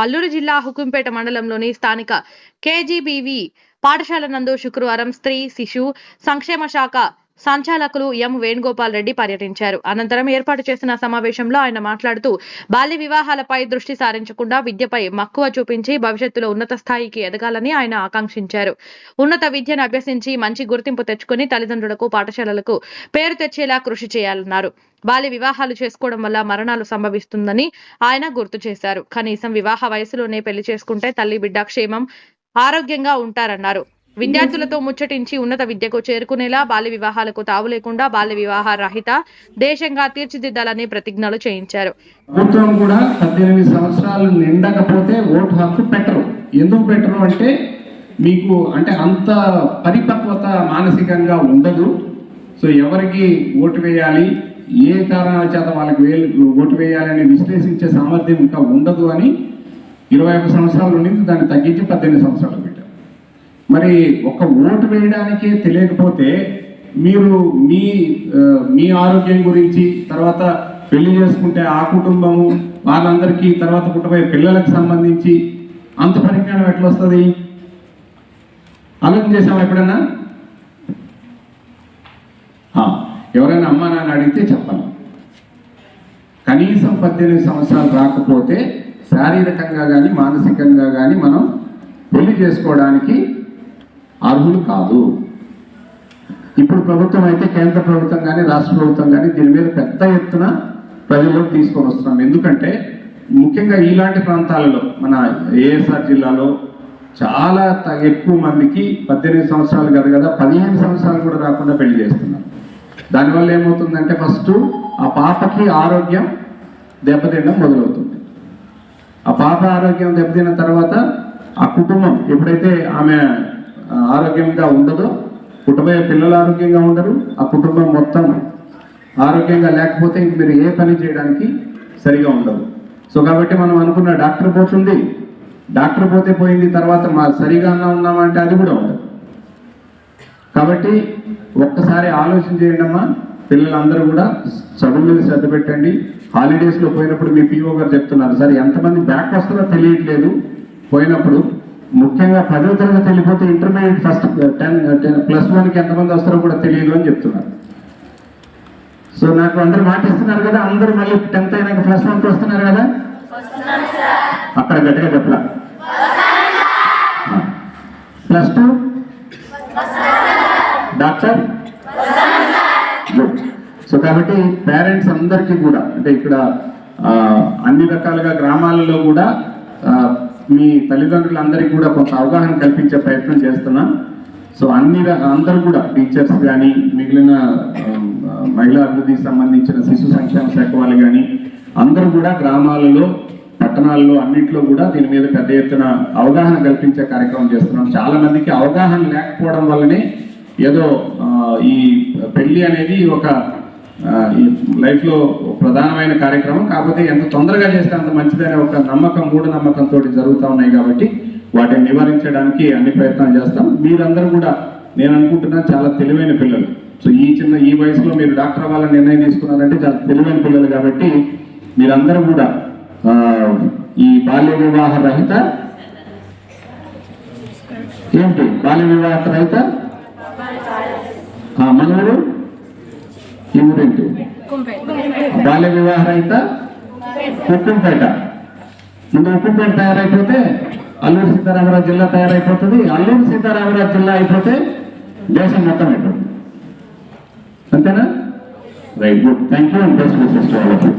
అల్లూరు జిల్లా హుకుంపేట మండలంలోని స్థానిక కేజీబీవి పాఠశాల నందు శుక్రవారం స్త్రీ శిశు సంక్షేమ శాఖ సంచాలకులు ఎం వేణుగోపాల్ రెడ్డి పర్యటించారు. అనంతరం ఏర్పాటు చేసిన సమావేశంలో ఆయన మాట్లాడుతూ బాల్య వివాహాలపై దృష్టి సారించకుండా విద్యపై మక్కువ చూపించి భవిష్యత్తులో ఉన్నత స్థాయికి ఎదగాలని ఆయన ఆకాంక్షించారు. ఉన్నత విద్యను అభ్యసించి మంచి గుర్తింపు తెచ్చుకుని తల్లిదండ్రులకు పాఠశాలలకు పేరు తెచ్చేలా కృషి చేయాలన్నారు. బాల్య వివాహాలు చేసుకోవడం వల్ల మరణాలు సంభవిస్తుందని ఆయన గుర్తు చేశారు. కనీసం వివాహ వయసులోనే పెళ్ళి చేసుకుంటే తల్లి బిడ్డ క్షేమం ఆరోగ్యంగా ఉంటారన్నారు. విద్యార్థులతో ముచ్చటించి ఉన్నత విద్యకు చేరుకునేలా బాల్య వివాహాలకు తావు లేకుండా బాల్య వివాహ రహిత దేశంగా తీర్చిదిద్దాలని ప్రతిజ్ఞలు చేయించారు. ప్రభుత్వం కూడా పద్దెనిమిది సంవత్సరాలు నిండకపోతే ఓటు హక్కు పెట్టరు. ఎందుకు పెట్టరు అంటే మీకు అంటే అంత పరిపక్వత మానసికంగా ఉండదు. సో ఎవరికి ఓటు వేయాలి ఏ కారణాల చేత వాళ్ళకి వేలు ఓటు వేయాలని విశ్లేషించే సామర్థ్యం ఇంకా ఉండదు అని ఇరవై ఒక్క సంవత్సరాలు ఉండింది దాన్ని తగ్గించి పద్దెనిమిది సంవత్సరాలు మరి ఒక ఓటు వేయడానికే తెలియకపోతే మీరు మీ మీ ఆరోగ్యం గురించి తర్వాత పెళ్ళి చేసుకుంటే ఆ కుటుంబము వాళ్ళందరికీ తర్వాత పుట్టబోయే పిల్లలకు సంబంధించి అంత పరిజ్ఞానం ఎట్లా వస్తుంది ఆలోచన చేసామా ఎప్పుడన్నా? ఎవరైనా అమ్మా నాన్న అడిగితే చెప్పాలి. కనీసం పద్దెనిమిది సంవత్సరాలు రాకపోతే శారీరకంగా కానీ మానసికంగా కానీ మనం పెళ్ళి చేసుకోవడానికి అర్హులు కాదు. ఇప్పుడు ప్రభుత్వం అయితే కేంద్ర ప్రభుత్వం కానీ రాష్ట్ర ప్రభుత్వం కానీ దీని మీద పెద్ద ఎత్తున ప్రజల్లోకి తీసుకొని వస్తున్నాం. ఎందుకంటే ముఖ్యంగా ఇలాంటి ప్రాంతాలలో మన ఏఎస్ఆర్ జిల్లాలో చాలా త- ఎక్కువ మందికి పద్దెనిమిది సంవత్సరాలు కాదు కదా పదిహేను సంవత్సరాలు కూడా రాకుండా పెళ్ళి చేస్తున్నారు. దానివల్ల ఏమవుతుందంటే ఫస్ట్ ఆ పాపకి ఆరోగ్యం దెబ్బతినడం మొదలవుతుంది. ఆ పాప ఆరోగ్యం దెబ్బతిన్న తర్వాత ఆ కుటుంబం ఎప్పుడైతే ఆమె ఆరోగ్యంగా ఉండదో. కుటుంబ పిల్లలు ఆరోగ్యంగా ఉండరు. ఆ కుటుంబం మొత్తం ఆరోగ్యంగా లేకపోతే ఇంక మీరు ఏ పని చేయడానికి సరిగా ఉండదు సో కాబట్టి మనం అనుకున్న డాక్టర్ పోతుంది డాక్టర్ పోతే పోయింది తర్వాత మా సరిగా ఉన్నామంటే అది కూడా ఉండదు. కాబట్టి ఒక్కసారి ఆలోచన చేయండి అమ్మా. పిల్లలందరూ కూడా చదువు మీద శ్రద్ధ పెట్టండి. హాలిడేస్లో పోయినప్పుడు మీ పిఓ గారు చెప్తున్నారు సార్ ఎంతమంది బ్యాక్ వస్తారో తెలియట్లేదు. పోయినప్పుడు ముఖ్యంగా పదో తరగతి వెళ్ళిపోతే intermediate first ten ten plus వన్కి ఎంతమంది వస్తారో కూడా తెలియదు అని చెప్తున్నారు. సో నాకు అందరు మాట ఇస్తున్నారు కదా అందరూ మళ్ళీ టెన్త్ అయినాక ప్లస్ వన్కి వస్తున్నారు కదా? అక్కడ గట్టిగా చెప్పలా ప్లస్ టూ డాక్టర్ సో కాబట్టి పేరెంట్స్ అందరికీ కూడా అంటే ఇక్కడ uh, అన్ని రకాలుగా గ్రామాలలో కూడా uh, మీ తల్లిదండ్రులందరికీ కూడా కొంత అవగాహన కల్పించే ప్రయత్నం చేస్తున్నాం. సో అన్ని అందరూ కూడా టీచర్స్ కానీ మిగిలిన మహిళా అభివృద్ధికి సంబంధించిన శిశు సంక్షేమ శాఖ వాళ్ళు కానీ అందరూ కూడా గ్రామాలలో పట్టణాల్లో అన్నింటిలో కూడా దీని మీద పెద్ద ఎత్తున అవగాహన కల్పించే కార్యక్రమం చేస్తున్నాం. చాలా మందికి అవగాహన లేకపోవడం వల్లనే ఏదో ఈ పెళ్ళి అనేది ఒక లైఫ్లో ప్రధానమైన కార్యక్రమం. కాకపోతే ఎంత తొందరగా చేస్తే అంత మంచిదనే ఒక నమ్మకం మూఢ నమ్మకంతో జరుగుతూ ఉన్నాయి కాబట్టి వాటిని నివారించడానికి అన్ని ప్రయత్నాలు చేస్తాం. మీరందరూ కూడా నేను అనుకుంటున్నా చాలా తెలివైన పిల్లలు. సో ఈ చిన్న ఈ వయసులో మీరు డాక్టర్ అవ్వాలని నిర్ణయం తీసుకున్నారంటే చాలా తెలివైన పిల్లలు కాబట్టి మీరందరూ కూడా ఈ బాల్య వివాహ రహిత ఏంటి బాల్య వివాహ రహిత? ఆ, ఊరేంటి బాల్య వివాహ రహిత పేట ముందు ఉక్కుంపేట తయారైపోతే అల్లూరు సీతారామరాజు జిల్లా తయారైపోతుంది. అల్లూరు సీతారామరాజు జిల్లా అయిపోతే దేశం మొత్తం అయిపోతుంది. అంతేనా? Right good. Thank you and best wishes to all of you.